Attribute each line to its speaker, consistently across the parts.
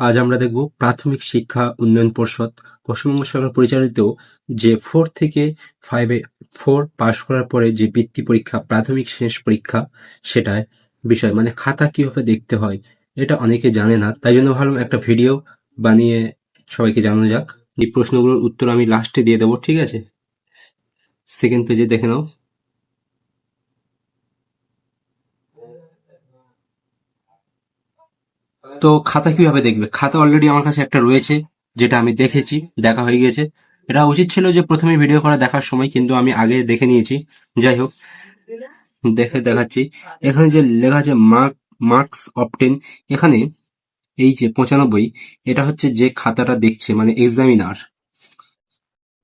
Speaker 1: আজ আমরা দেখব প্রাথমিক শিক্ষা উন্নয়ন পর্ষদ। পশ্চিমবঙ্গ সরকার পরিচালিত যে ফোর থেকে ফাইভে ফোর পাশ করার পরে যে বৃত্তি পরীক্ষা, প্রাথমিক শেষ পরীক্ষা, সেটায় বিষয় মানে খাতা কীভাবে দেখতে হয়, এটা অনেকে জানে না। তাই জন্য ভাবলাম একটা ভিডিও বানিয়ে সবাইকে জানানো যাক। এই প্রশ্নগুলোর উত্তর আমি লাস্টে দিয়ে দেবো, ঠিক আছে? সেকেন্ড পেজে দেখে নাও। তো খাতা কীভাবে দেখবে? খাতা অলরেডি আমার কাছে একটা রয়েছে, যেটা আমি দেখেছি, দেখা হয়ে গেছে। এটা উচিত ছিল যে প্রথমে ভিডিও করা দেখার সময়, কিন্তু আমি আগে দেখে নিয়েছি। যাই হোক, দেখে দেখাচ্ছি। এখানে যে লেখা আছে মার্ক মার্কস অপটেন এখানে এই যে পঁচানব্বই, এটা হচ্ছে যে খাতাটা দেখছে মানে এক্সামিনার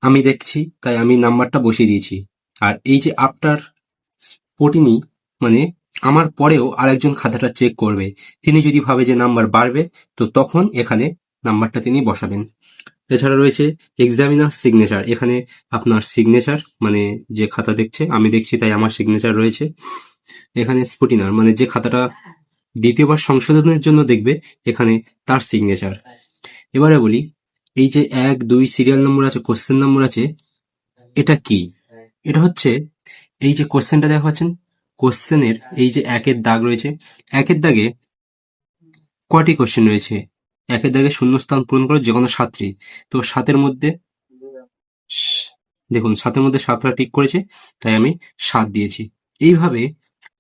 Speaker 1: আমি দেখছি, তাই আমি নাম্বারটা বসিয়ে দিয়েছি। আর এই যে আফটার স্পটিনি মানে আমার পরেও আরেকজন খাতাটা চেক করবে। তিনি যদি ভাবে যে নাম্বার বাড়বে, তো তখন এখানে নাম্বারটা তিনি বসাবেন। এছাড়া রয়েছে এক্সামিনার সিগনেচার এখানে আপনার সিগনেচার মানে যে খাতা দেখছে, আমি দেখছি তাই আমার সিগনেচার রয়েছে। এখানে স্পুটিনার মানে যে খাতাটা দ্বিতীয়বার সংশোধনের জন্য দেখবে, এখানে তার সিগনেচার এবারে বলি, এই যে এক, দুই সিরিয়াল নম্বর আছে কোশ্চেন নম্বর আছে, এটা কি? এটা হচ্ছে, এই যে কোশ্চেনটা দেখা পাচ্ছেন কোশ্চেনের এই যে একের দাগ রয়েছে, একের দাগে কটি কোশ্চেন রয়েছে? একের দাগে শূন্যস্থান পূরণ করে যে কোনো সাতটি। তো সাতের মধ্যে দেখুন, সাতের মধ্যে সাতটা ঠিক করেছে, তাই আমি সাত দিয়েছি। এইভাবে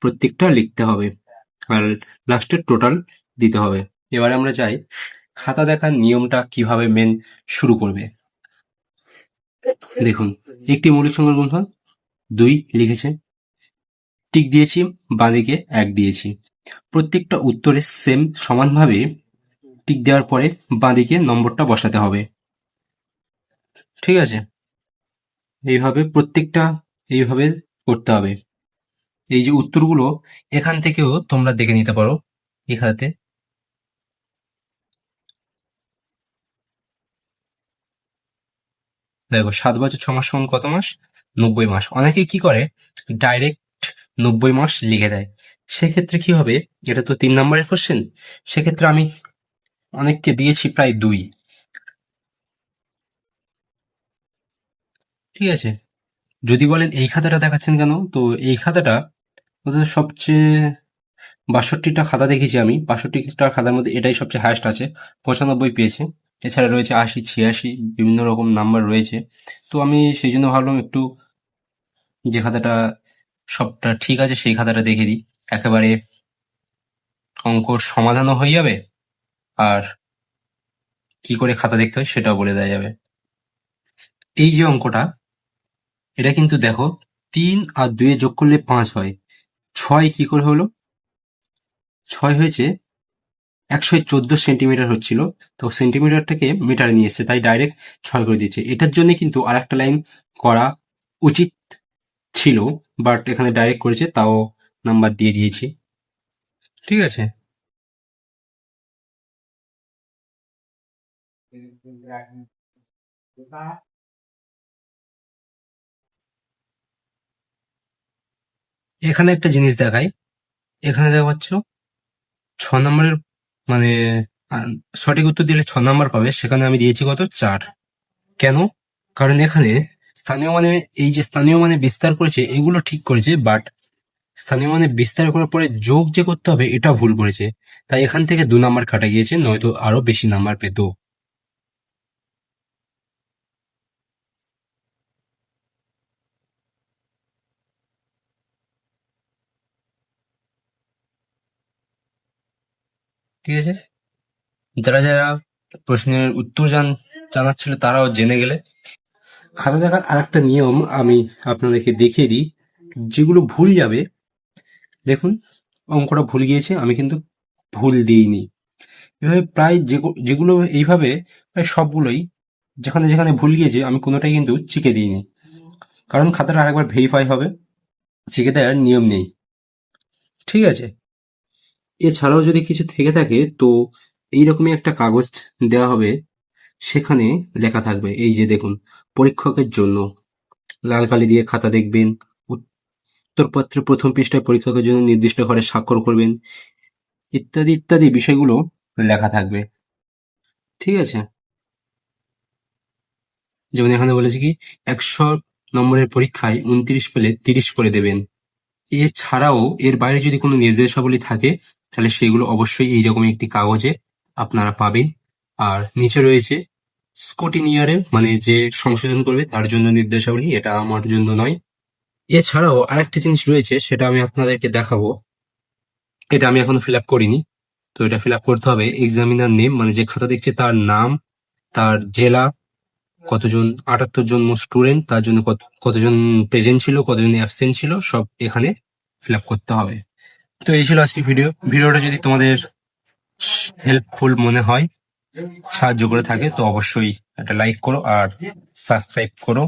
Speaker 1: প্রত্যেকটা লিখতে হবে আর লাস্টের টোটাল দিতে হবে। এবারে আমরা চাই খাতা দেখার নিয়মটা কীভাবে মেন শুরু করবে। দেখুন, একটি মৌলিক সংখ্যার গুণফল দুই লিখেছে টিক দিয়েছি, বাঁদিকে এক দিয়েছি। প্রত্যেকটা উত্তরে সেম সমানভাবে টিক দেওয়ার পরে বাঁদিকে নম্বরটা বসাতে হবে। ঠিক আছে? এইভাবে প্রত্যেকটা এইভাবে করতে হবে। এই যে উত্তরগুলো এখান থেকেও তোমরা দেখে নিতে পারো খাতাতে দেখো, সাত বছর ছ মাস কত মাস? নব্বই মাস। অনেকে কি করে? ডাইরেক্ট নব্বই মাস লিখে দেয়। সেক্ষেত্রে কি হবে? এটা তো তিন নম্বরের কোশ্চেন সেক্ষেত্রে আমি অনেককে দিয়েছি প্রায় দুই। ঠিক আছে? যদি বলেন এই খাতাটা দেখাচ্ছেন কেন? তো এই খাতাটা সবচেয়ে বাষট্টিটা খাতা দেখেছি আমি। বাষট্টিটা খাতার মধ্যে এটাই সবচেয়ে হায়েস্ট আছে। পঁচানব্বই পেয়েছে। এছাড়া রয়েছে আশি, ছিয়াশি, বিভিন্ন রকম নাম্বার রয়েছে। তো আমি সেই জন্য ভাবলাম একটু যে খাতাটা সবটা ঠিক আছে, সেই খাতাটা দেখে দিই। একেবারে অঙ্কর সমাধানও হয়ে যাবে আর কি করে খাতা দেখতে হয় সেটাও বলে দেওয়া যাবে। এই যে অঙ্কটা, এটা কিন্তু দেখো, তিন আর দুয়ে যোগ করলে পাঁচ হয়। ছয় কি করে হলো? ছয় হয়েছে একশো চোদ্দ সেন্টিমিটার হচ্ছিল, তো সেন্টিমিটারটাকে মিটারে নিয়ে এসছে, তাই ডাইরেক্ট ছয় করে দিয়েছে। এটার জন্য কিন্তু আর একটা লাইন করা উচিত ছিল বাট এখানে ডাইরেক্ট করেছে, তাও নাম্বার দিয়ে দিয়েছি। ঠিক আছে? এখানে একটা জিনিস দেখাই। এখানে দেখা পাচ্ছ, ছ নম্বরের মানে সঠিক উত্তর দিলে ছ নম্বর পাবে, সেখানে আমি দিয়েছি কত? চার। কেন? কারণ এখানে স্থানীয় মানে এই যে স্থানীয় মানে বিস্তার করেছে, এগুলো ঠিক করেছে বাট স্থানীয় মানে বিস্তার করার পরে যোগ যে করতে হবে, এটা ভুল করেছে। তাই এখান থেকে দু নাম্বার কাটা গিয়েছে, নয়তো আরও বেশি নাম্বার পেত। ঠিক আছে? যারা যারা প্রশ্নের উত্তর জান জানার ছিল তারাও জেনে গেলে। খাতা দেখার আরেকটা নিয়ম আমি আপনাদেরকে দেখিয়ে দিই। যেগুলো ভুল যাবে, দেখুন, অঙ্কটা ভুল গিয়েছে, আমি কিন্তু ভুল দিইনি। এভাবে প্রায় যেগুলো এইভাবে প্রায় সবগুলোই যেখানে যেখানে ভুল গিয়েছে, আমি কোনোটাই কিন্তু চিকে দিইনি। কারণ খাতাটা আরেকবার ভেরিফাই হবে, চিকে দেওয়ার নিয়ম নেই। ঠিক আছে? এছাড়াও যদি কিছু থেকে থাকে, তো এইরকমই একটা কাগজ দেওয়া হবে, সেখানে লেখা থাকবে। এই যে দেখুন পরীক্ষকের জন্য। লাল কালি দিয়ে খাতা দেখবেন। উত্তরপত্রের প্রথম পৃষ্ঠায় পরীক্ষকের জন্য নির্দিষ্ট ঘরে স্বাক্ষর করবেন। ইত্যাদি ইত্যাদি বিষয়গুলো লেখা থাকবে। ঠিক আছে? যেমন এখানে বলেছে কি, একশো নম্বরের পরীক্ষায় উনত্রিশ পেলে তিরিশ করে দেবেন। এছাড়াও এর বাইরে যদি কোনো নির্দেশাবলী থাকে, তাহলে সেগুলো অবশ্যই এইরকম একটি কাগজে আপনারা পাবেন। আর নিচে রয়েছে স্কুটিনিয়ারের মানে যে সংশোধন করবে, তার জন্য নির্দেশাবলী, এটা আমার জন্য নয়। এছাড়াও আরেকটি জিনিস রয়েছে, সেটা আমি আপনাদেরকে দেখাবো। এটা আমি এখনও ফিল আপ করিনি। তো এটা ফিল আপ করতে হবে। এক্সামিনার নেম মানে যে খাতা দেখছে, তার নাম, তার জেলা, কতজন, আটাত্তর জন স্টুডেন্ট তার জন্য কত, কতজন প্রেজেন্ট ছিল, কতজন অ্যাবসেন্ট ছিল, সব এখানে ফিল আপ করতে হবে। তো এই ছিল আজকে ভিডিও ভিডিওটা যদি তোমাদের হেল্পফুল মনে হয় সাহায্য করে থাকে তো অবশ্যই একটা লাইক করো আর সাবস্ক্রাইব করো।